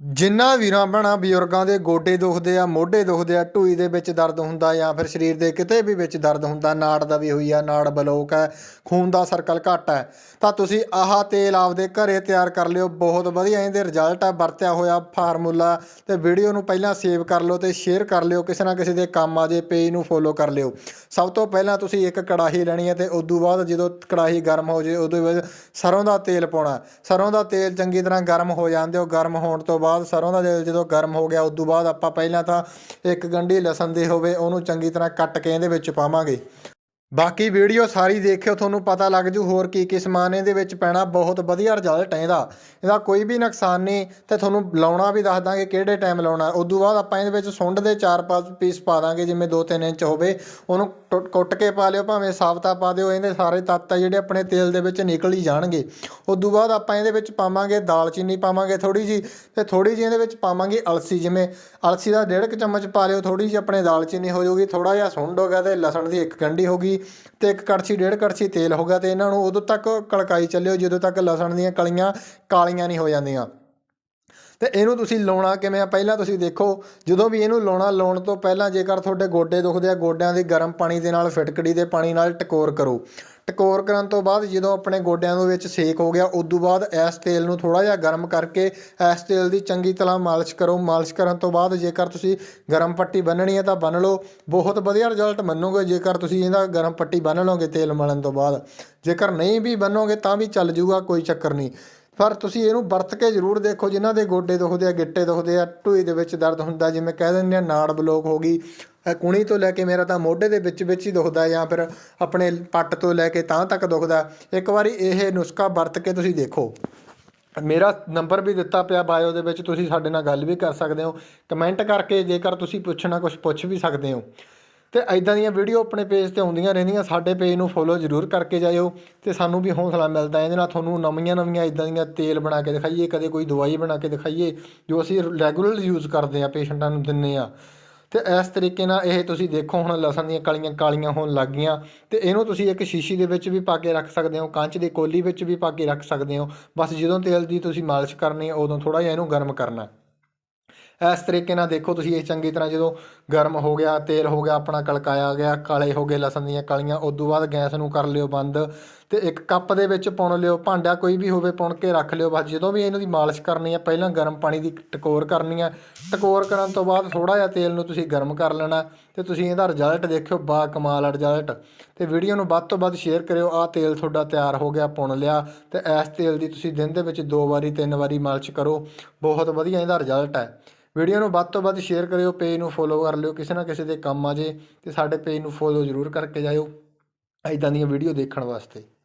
ਜਿੰਨਾ ਵੀਰਾਂ ਭੈਣਾਂ ਬਜ਼ੁਰਗਾਂ ਦੇ ਗੋਡੇ ਦੁਖਦੇ ਆ, ਮੋਢੇ ਦੁਖਦੇ ਆ, ਢੂਈ ਦੇ ਵਿੱਚ ਦਰਦ ਹੁੰਦਾ ਜਾਂ ਫਿਰ ਸਰੀਰ ਦੇ ਕਿਤੇ ਵੀ ਵਿੱਚ ਦਰਦ ਹੁੰਦਾ, ਨਾੜ ਦਾ ਵੀ ਹੋਈ ਆ, ਨਾੜ ਬਲੋਕ ਹੈ ਖੂਨ ਦਾ ਸਰਕਲ ਘੱਟ ਹੈ ਤਾਂ ਤੁਸੀਂ ਆਹ ਤੇਲ ਆਪਦੇ ਘਰੇ ਤਿਆਰ ਕਰ ਲਿਓ। ਬਹੁਤ ਵਧੀਆ ਇਹਦੇ ਰਿਜ਼ਲਟ ਆ, ਵਰਤਿਆ ਹੋਇਆ ਫਾਰਮੂਲਾ ਤੇ ਵੀਡੀਓ ਨੂੰ ਪਹਿਲਾਂ ਸੇਵ ਕਰ ਲਓ ਤੇ ਸ਼ੇਅਰ ਕਰ ਲਿਓ, ਕਿਸੇ ਨਾ ਕਿਸੇ ਦੇ ਕੰਮ ਆ ਜੇ ਪੇਜ ਨੂੰ ਫੋਲੋ ਕਰ ਲਿਓ। ਸਭ ਤੋਂ ਪਹਿਲਾਂ ਤੁਸੀਂ ਇੱਕ ਕੜਾਹੀ ਲੈਣੀ ਹੈ ਤੇ ਉਸ ਤੋਂ ਬਾਅਦ ਜਦੋਂ ਕੜਾਹੀ ਗਰਮ ਹੋ ਜੇ, ਉਦੋਂ ਵਿੱਚ ਸਰੋਂ ਦਾ ਤੇਲ ਪਾਉਣਾ। ਸਰੋਂ ਦਾ ਤੇਲ ਚੰਗੀ ਤਰ੍ਹਾਂ ਗਰਮ ਹੋ ਜਾਂਦੇ ਹੋ ਗਰਮ ਹੋਣ ਤੋਂ ਬਾਅਦ ਸਰੋਂ ਦਾ ਤੇਲ ਜਦੋਂ ਗਰਮ ਹੋ ਗਿਆ ਉਸ ਤੋਂ ਬਾਅਦ ਆਪਾਂ ਪਹਿਲਾਂ ਤਾਂ ਇੱਕ ਗੰਢੀ ਲਸਣ ਦੀ ਹੋਵੇ, ਉਹਨੂੰ ਚੰਗੀ ਤਰ੍ਹਾਂ ਕੱਟ ਕੇ ਇਹਦੇ ਵਿੱਚ ਪਾਵਾਂਗੇ। ਬਾਕੀ ਵੀਡੀਓ ਸਾਰੀ ਦੇਖਿਓ, ਤੁਹਾਨੂੰ ਪਤਾ ਲੱਗ ਜੂ ਹੋਰ ਕੀ ਕੀ ਸਮਾਨ ਇਹਦੇ ਵਿੱਚ ਪੈਣਾ। ਬਹੁਤ ਵਧੀਆ ਰਿਜ਼ਲਟ ਹੈ ਇਹਦਾ। ਇਹਦਾ ਕੋਈ ਵੀ ਨੁਕਸਾਨ ਨਹੀਂ ਤੇ ਤੁਹਾਨੂੰ ਲਾਉਣਾ ਵੀ ਦੱਸ ਦਾਂਗੇ ਕਿਹੜੇ ਟਾਈਮ ਲਾਉਣਾ। ਉਸ ਤੋਂ ਬਾਅਦ ਆਪਾਂ ਇਹਦੇ ਵਿੱਚ ਸੁੰਡ ਦੇ 4-5 ਪੀਸ ਪਾ ਦਾਂਗੇ, ਜਿਵੇਂ 2-3 ਇੰਚ ਹੋਵੇ। ਉਹਨੂੰ ਟੁੱਟ- ਕੁੱਟ ਕੇ ਪਾ ਲਿਓ, ਭਾਵੇਂ ਸਾਫਤਾ ਪਾ ਦਿਓ, ਇਹਦੇ ਸਾਰੇ ਤੱਤ ਆ ਜਿਹੜੇ ਆਪਣੇ ਤੇਲ ਦੇ ਵਿੱਚ ਨਿਕਲ ਹੀ ਜਾਣਗੇ। ਉਸ ਤੋਂ ਬਾਅਦ ਆਪਾਂ ਇਹਦੇ ਵਿੱਚ ਪਾਵਾਂਗੇ ਦਾਲਚੀਨੀ ਪਾਵਾਂਗੇ ਥੋੜੀ ਜੀ ਤੇ ਥੋੜੀ ਜੀ ਇਹਦੇ ਵਿੱਚ ਪਾਵਾਂਗੇ ਅਲਸੀ। ਜਿਵੇਂ ਅਲਸੀ ਦਾ ਡੇਢ ਕੁ ਚਮਚ ਪਾ ਲਿਓ ਥੋੜੀ ਜੀ ਆਪਣੇ ਦਾਲਚੀਨੀ ਹੋ ਜਾਊਗੀ ਥੋੜਾ ਜਿਹਾ ਸੁੰਡ ਹੋ ਗਿਆ ਤੇ ਲਸਣ ਦੀ ਇੱਕ ਗੰਢੀ ਹੋ ਗਈ ਤੇ ਇੱਕ ਕੜਛੀ, ਡੇਢ ਕੜਛੀ ਤੇਲ ਹੋ ਗਿਆ ਤੇ ਇਹਨਾਂ ਨੂੰ ਉਦੋਂ ਤੱਕ ਕੜਕਾਈ ਚੱਲਿਓ ਜਦੋਂ ਤੱਕ ਲਸਣ ਦੀਆਂ ਕਲੀਆਂ ਕਾਲੀਆਂ ਨਹੀਂ ਹੋ ਜਾਂਦੀਆਂ। ਤੇ ਇਹਨੂੰ ਤੁਸੀਂ ਲਾਉਣਾ ਕਿਵੇਂ ਆ? ਪਹਿਲਾਂ ਤੁਸੀਂ ਦੇਖੋ, ਜਦੋਂ ਵੀ ਇਹਨੂੰ ਲਾਉਣਾ, ਲਾਉਣ ਤੋਂ ਪਹਿਲਾਂ ਜੇਕਰ ਤੁਹਾਡੇ ਗੋਡੇ ਦੁਖਦੇ ਆ, ਗੋਡਿਆਂ ਦੀ ਗਰਮ ਪਾਣੀ ਦੇ ਨਾਲ, ਫਿਟਕੜੀ ਦੇ ਪਾਣੀ ਨਾਲ ਟਕੋਰ ਕਰੋ। ਟਕੋਰ ਕਰਨ ਤੋਂ ਬਾਅਦ ਜਦੋਂ ਆਪਣੇ ਗੋਡਿਆਂ ਦੇ ਵਿੱਚ ਸੇਕ ਹੋ ਗਿਆ ਉਸ ਤੋਂ ਬਾਅਦ ਇਸ ਤੇਲ ਨੂੰ ਥੋੜਾ ਜਿਹਾ ਗਰਮ ਕਰਕੇ ਇਸ ਤੇਲ ਦੀ ਚੰਗੀ ਤਰ੍ਹਾਂ ਮਾਲਿਸ਼ ਕਰੋ। ਮਾਲਿਸ਼ ਕਰਨ ਤੋਂ ਬਾਅਦ ਜੇਕਰ ਤੁਸੀਂ ਗਰਮ ਪੱਟੀ ਬੰਨਣੀ ਹੈ ਤਾਂ ਬੰਨ ਲਓ। ਬਹੁਤ ਵਧੀਆ ਰਿਜ਼ਲਟ ਮੰਨੋਗੇ ਜੇਕਰ ਤੁਸੀਂ ਇਹਦਾ ਗਰਮ ਪੱਟੀ ਬੰਨ ਲਓਗੇ ਤੇਲ ਮਲਣ ਤੋਂ ਬਾਅਦ। ਜੇਕਰ ਨਹੀਂ ਵੀ ਬੰਨੋਗੇ ਤਾਂ ਵੀ ਚੱਲ ਜੂਗਾ, ਕੋਈ ਚੱਕਰ ਨਹੀਂ। ਪਰ ਤੁਸੀਂ ਇਹਨੂੰ ਵਰਤ ਕੇ ਜ਼ਰੂਰ ਦੇਖੋ, ਜਿਨ੍ਹਾਂ ਦੇ ਗੋਡੇ ਦੁਖਦੇ ਆ, ਗਿੱਟੇ ਦੁਖਦੇ ਆ, ਢੂਈ ਦੇ ਵਿੱਚ ਦਰਦ ਹੁੰਦਾ, ਜਿਵੇਂ ਕਹਿ ਦਿੰਦੇ ਆ, ਨਾੜ ਬਲੋਕ ਹੋ ਗਈ, ਇਹ ਕੁਣੀ ਤੋਂ ਲੈ ਕੇ ਮੇਰਾ ਤਾਂ ਮੋਢੇ ਦੇ ਵਿੱਚ ਵਿੱਚ ਹੀ ਦੁਖਦਾ ਜਾਂ ਫਿਰ ਆਪਣੇ ਪੱਟ ਤੋਂ ਲੈ ਕੇ ਤਾਂ ਤੱਕ ਦੁਖਦਾ। ਇੱਕ ਵਾਰੀ ਇਹ ਨੁਸਖਾ ਵਰਤ ਕੇ ਤੁਸੀਂ ਦੇਖੋ। ਮੇਰਾ ਨੰਬਰ ਵੀ ਦਿੱਤਾ ਪਿਆ ਬਾਇਓ ਦੇ ਵਿੱਚ, ਤੁਸੀਂ ਸਾਡੇ ਨਾਲ ਗੱਲ ਵੀ ਕਰ ਸਕਦੇ ਹੋ। ਕਮੈਂਟ ਕਰਕੇ ਜੇਕਰ ਤੁਸੀਂ ਪੁੱਛਣਾ ਕੁਝ ਪੁੱਛ ਵੀ ਸਕਦੇ ਹੋ। ਤੇ ਐਦਾਂ ਦੀਆਂ ਵੀਡੀਓ ਆਪਣੇ ਪੇਜ ਤੇ ਆਉਂਦੀਆਂ ਰਹਿੰਦੀਆਂ, ਸਾਡੇ ਪੇਜ ਨੂੰ ਫੋਲੋ ਜ਼ਰੂਰ ਕਰਕੇ ਜਾਇਓ ਤੇ ਸਾਨੂੰ ਵੀ ਹੌਸਲਾ ਮਿਲਦਾ ਇਹਦੇ ਨਾਲ ਤੁਹਾਨੂੰ ਨਵੀਆਂ ਨਵੀਆਂ ਐਦਾਂ ਦੀਆਂ ਤੇਲ ਬਣਾ ਕੇ ਦਿਖਾਈਏ, ਕਦੇ ਕੋਈ ਦਵਾਈ ਬਣਾ ਕੇ ਦਿਖਾਈਏ, ਜੋ ਅਸੀਂ ਰੈਗੂਲਰ ਯੂਜ਼ ਕਰਦੇ ਆ ਪੇਸ਼ੈਂਟਾਂ ਨੂੰ ਦਿੰਨੇ ਆ ਤੇ ਇਸ ਤਰੀਕੇ ਨਾਲ ਇਹ ਤੁਸੀਂ ਦੇਖੋ ਹੁਣ ਲਸਣ ਦੀਆਂ ਕਲੀਆਂ ਕਾਲੀਆਂ ਹੋਣ ਲੱਗ ਗਈਆਂ ਤੇ ਇਹਨੂੰ ਤੁਸੀਂ ਇੱਕ ਸ਼ੀਸ਼ੀ ਦੇ ਵਿੱਚ ਵੀ ਪਾ ਕੇ ਰੱਖ ਸਕਦੇ ਹੋ, ਕੰਚ ਦੀ ਕੋਲੀ ਵਿੱਚ ਵੀ ਪਾ ਕੇ ਰੱਖ ਸਕਦੇ ਹੋ, ਬਸ ਜਦੋਂ ਤੇਲ ਦੀ ਤੁਸੀਂ ਮਾਲਿਸ਼ ਕਰਨੀ ਹੈ ਉਦੋਂ ਥੋੜਾ ਜਿਹਾ ਇਹਨੂੰ ਗਰਮ ਕਰਨਾ ਇਸ ਤਰੀਕੇ ਨਾਲ ਦੇਖੋ ਤੁਸੀਂ ਇਹ ਚੰਗੀ ਤਰ੍ਹਾਂ ਜਦੋਂ ਗਰਮ ਹੋ ਗਿਆ, ਤੇਲ ਹੋ ਗਿਆ, ਆਪਣਾ ਕਲਕਾਇਆ ਗਿਆ, ਕਾਲੇ ਹੋ ਗਏ ਲਸਣ ਦੀਆਂ ਕਲੀਆਂ, ਉਸ ਤੋਂ ਬਾਅਦ ਗੈਸ ਨੂੰ ਕਰ ਲਿਓ ਬੰਦ ਤੇ ਇੱਕ ਕੱਪ ਦੇ ਵਿੱਚ ਪੁਣ ਲਿਓ, ਭਾਂਡਾ ਕੋਈ ਵੀ ਹੋਵੇ ਪੁਣ ਕੇ ਰੱਖ ਲਿਓ, ਬਸ ਜਦੋਂ ਵੀ ਇਹਨਾਂ ਦੀ ਮਾਲਿਸ਼ ਕਰਨੀ ਹੈ, ਪਹਿਲਾਂ ਗਰਮ ਪਾਣੀ ਦੀ ਟਕੋਰ ਕਰਨੀ ਹੈ, ਟਕੋਰ ਕਰਨ ਤੋਂ ਬਾਅਦ ਥੋੜਾ ਜਿਹਾ ਤੇਲ ਨੂੰ ਤੁਸੀਂ ਗਰਮ ਕਰ ਲੈਣਾ ਤੇ ਤੁਸੀਂ ਇਹਦਾ ਰਿਜ਼ਲਟ ਦੇਖਿਓ, ਬਾ ਕਮਾਲ ਰਿਜ਼ਲਟ ਤੇ ਵੀਡੀਓ ਨੂੰ ਵੱਧ ਤੋਂ ਵੱਧ ਸ਼ੇਅਰ ਕਰਿਓ, ਆਹ ਤੇਲ ਤੁਹਾਡਾ ਤਿਆਰ ਹੋ ਗਿਆ ਪੁਣ ਲਿਆ। ਤੇ ਇਸ ਤੇਲ ਦੀ ਤੁਸੀਂ ਦਿਨ ਦੇ ਵਿੱਚ ਦੋ ਵਾਰੀ, ਤਿੰਨ ਵਾਰੀ ਮਾਲਿਸ਼ ਕਰੋ। ਬਹੁਤ ਵਧੀਆ ਇਹਦਾ ਰਿਜ਼ਲਟ ਹੈ। ਵੀਡੀਓ ਨੂੰ ਵੱਧ ਤੋਂ ਵੱਧ ਸ਼ੇਅਰ ਕਰਿਓ ਪੇਜ ਨੂੰ ਫੋਲੋ ਕਰ ਲਿਓ, ਕਿਸੇ ਨਾ ਕਿਸੇ ਦੇ ਕੰਮ ਆ ਜੇ, ਤੇ ਸਾਡੇ ਪੇਜ ਨੂੰ ਫੋਲੋ ਜ਼ਰੂਰ ਕਰਕੇ ਜਾਇਓ। ਐਦਾਂ ਦੀਆਂ ਵੀਡੀਓ ਦੇਖਣ ਵਾਸਤੇ।